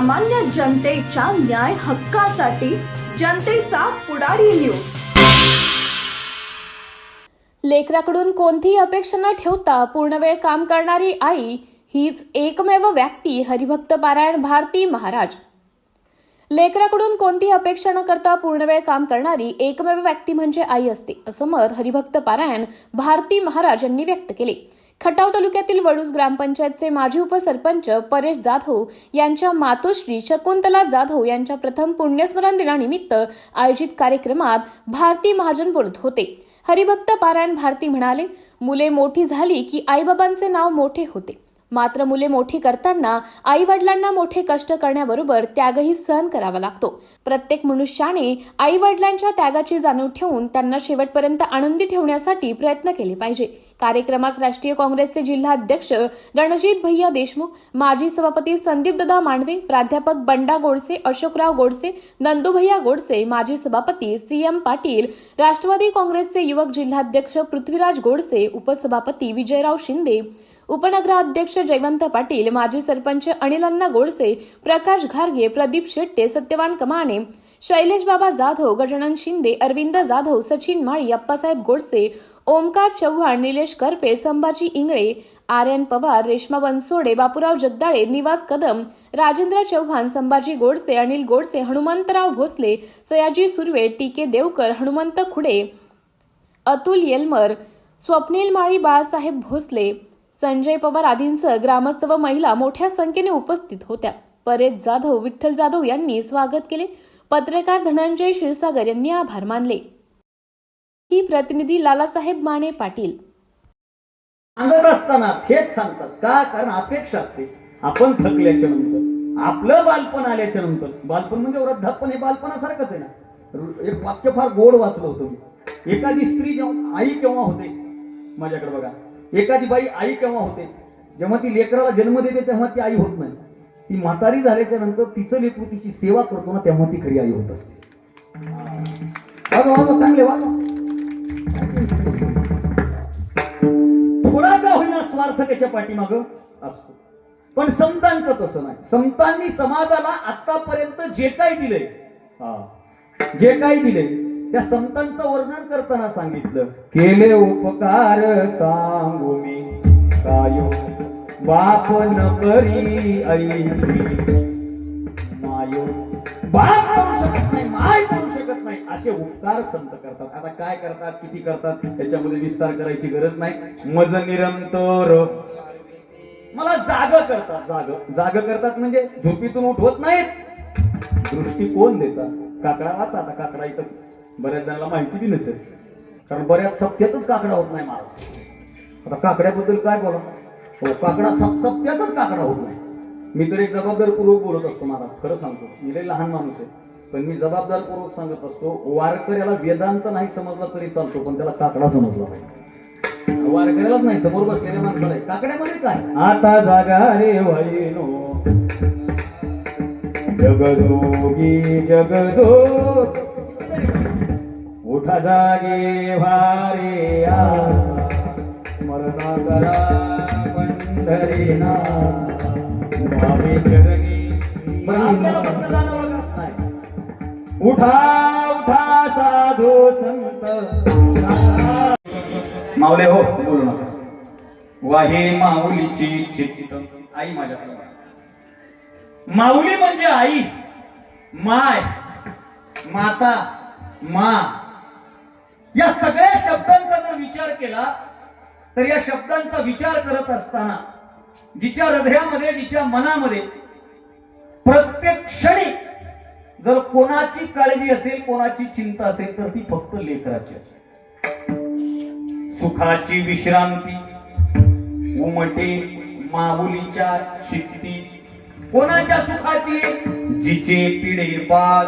सामान्य जनतेच्या न्याय हक्कासाठी जनतेचा पुढारी न्यूज लेकराकडून कोणतीही अपेक्षा न ठेवता पूर्णवेळ काम करणारी आई हीच एकमेव व्यक्ती हरिभक्त पारायण भारती महाराज. लेकराकडून कोणतीही अपेक्षा न करता पूर्णवेळ काम करणारी एकमेव व्यक्ती म्हणजे आई असते असं मत हरिभक्त पारायण भारती महाराज यांनी व्यक्त केले. खटाव तालुक्यातील वडूस ग्रामपंचायतचे माजी उपसरपंच परेश जाधव यांच्या मातोश्री शकुंतला जाधव यांच्या प्रथम पुण्यस्मरण दिनानिमित्त आयोजित कार्यक्रमात भारती महाजन बोलत होते. हरिभक्त पारायण भारती म्हणाले मुले मोठी झाली की आईबाबांचे नाव मोठे होते. मात्र मुले मोठी करताना आई वडिलांना मोठे कष्ट करण्याबरोबर त्यागही सहन करावा लागतो. प्रत्येक मनुष्याने आई वडिलांच्या त्यागाची जाणीव ठेवून त्यांना शेवटपर्यंत आनंदी ठेवण्यासाठी प्रयत्न केले पाहिजे. कार्यक्रमात राष्ट्रीय काँग्रेसचे जिल्हाध्यक्ष रणजित भैया देशमुख माजी सभापती संदीप दादा मांडवे प्राध्यापक बंडा गोडसे अशोकराव गोडसे नंदुभैया गोडसे माजी सभापती सी एम पाटील राष्ट्रवादी काँग्रेसचे युवक जिल्हाध्यक्ष पृथ्वीराज गोडसे उपसभापती विजयराव शिंदे उपनगराध्यक्ष जयवंत पाटील माजी सरपंच अनिलन्ना गोडसे प्रकाश घारगे प्रदीप शेट्टे सत्यवान कमाने शैलेश बाबा जाधव गजानन शिंदे अरविंद जाधव सचिन माळी अप्पासाहेब गोडसे ओमकार चव्हाण निलेश करपे संभाजी इंगळे आर्यन पवार रेश्मा बनसोडे बापूराव जगदाळे निवास कदम राजेंद्र चव्हाण संभाजी गोडसे अनिल गोडसे हनुमंतराव भोसले सयाजी सुर्वे टी के देवकर हनुमंत खुडे अतुल येलमर स्वप्नील माळी बाळासाहेब भोसले संजय पवार आदींसह ग्रामस्थ व महिला मोठ्या संख्येने उपस्थित होत्या. परेश जाधव विठ्ठल जाधव यांनी स्वागत केले. पत्रकार धनंजय क्षीरसागर यांनी आभार मानले. ही प्रतिनिधी लालासाहेब माने पाटील. सांगत असताना हेच सांगतात. का? कारण अपेक्षा असते. आपण थकल्याच्या नंतर आपलं बालपण आल्याच्यानंतर बालपण म्हणजे वृद्धापण हे बालपणासारखंच आहे ना. एक वाक्य फार गोड वाचलं होतं मी. एखादी स्त्री जेव्हा आई केव्हा होते? माझ्याकडे बघा. एखादी बाई आई केव्हा होते? जेव्हा ती लेकराला जन्म देते तेव्हा ती आई होत नाही. ती म्हातारी झाल्याच्यानंतर तिचं लेकरू तिची सेवा करतो ना तेव्हा ती खरी आई होत असते. चांगले वाजवा. थोडा का होईना स्वार्थ त्याच्या पाठीमाग असतो. पण संतांचं तसं नाही. संतांनी समाजाला आतापर्यंत जे काही दिलंय जे काही दिलंय त्या संतांचं वर्णन करताना सांगितलं केले उपकार सांगू मी काय बाप न करी ऐसी मायो बाप करू शकत नाही माय शकत नाही असे उपकार संत करतात. आता काय करतात किती करतात त्याच्यामध्ये विस्तार करायची गरज नाही. मज निरंतर. मला जाग करतात जाग. जाग करतात म्हणजे झोपीतून उठवत नाहीत. दृष्टिकोन देतात. काकडा वाचा आता काकडा इथं बऱ्याच जणांना माहिती बी नसेल. कारण बऱ्याच सप्त्यातच काकडा होत नाही मला आता काकड्याबद्दल काय बोला हो काकडा सप्त्यातच काकडा होत नाही. मी तर एक जबाबदारपूर्वक बोलत असतो महाराज खरं सांगतो. मी लय लहान माणूस आहे. पण मी जबाबदारपूर्वक सांगत असतो वारकऱ्याला वेदांत नाही समजला तरी चालतो पण त्याला काकडा समजला पाहिजे. वारकऱ्यालाच नाही समोर बसलेल्या माणसाला. काकड्यामध्ये काय? आता जागा रे वैनो जगजोगी जगजो उठा जागे भारे आ स्मरण करा पंढरीना चरणी उठा उठा साधू संत. माऊले हो बोलू नका. वाहे माऊलीची चित्त. आई माझ्याकडे माऊली म्हणजे आई माय माता मा. या सगळ्या शब्दांचा जर विचार केला तर या शब्दांचा विचार करत असताना जिच्या हृदयामध्ये जिच्या मनामध्ये प्रत्येक क्षणी जर कोणाची काळजी असेल कोणाची चिंता असेल तर ती फक्त लेकराची असेल. सुखाची विश्रांती उमटे माऊलीच्या चित्ती कोणाच्या सुखाची? जिचे पिढे बाळ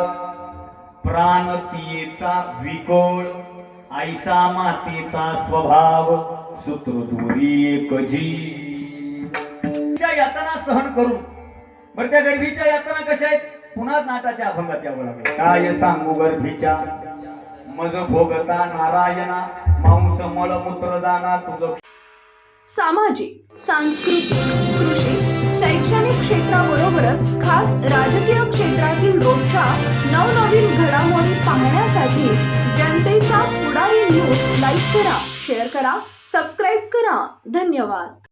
प्राणतीयेचा विकोळ आईसा मातेचा स्वभाव सूत्रदुरी एक जी यातना सहन करून बरं त्या गर्भीच्या यातना कशा आहेत? पुन्हा नाटाच्या अभंगात यावं लागलं? काय सांगू गर्भीच्या? मज भोगता नारायणा मांस मलमूत्र जाना तुझं सामाजिक सांस्कृतिक कृषी शैक्षणिक क्षेत्राबरोबरच खास राजकीय क्षेत्रातील रोजच्या नवनवीन घडामोडी पाहण्यासाठी जनतेचा पुढारी न्यूज लाईक करा शेअर करा सबस्क्राईब करा. धन्यवाद.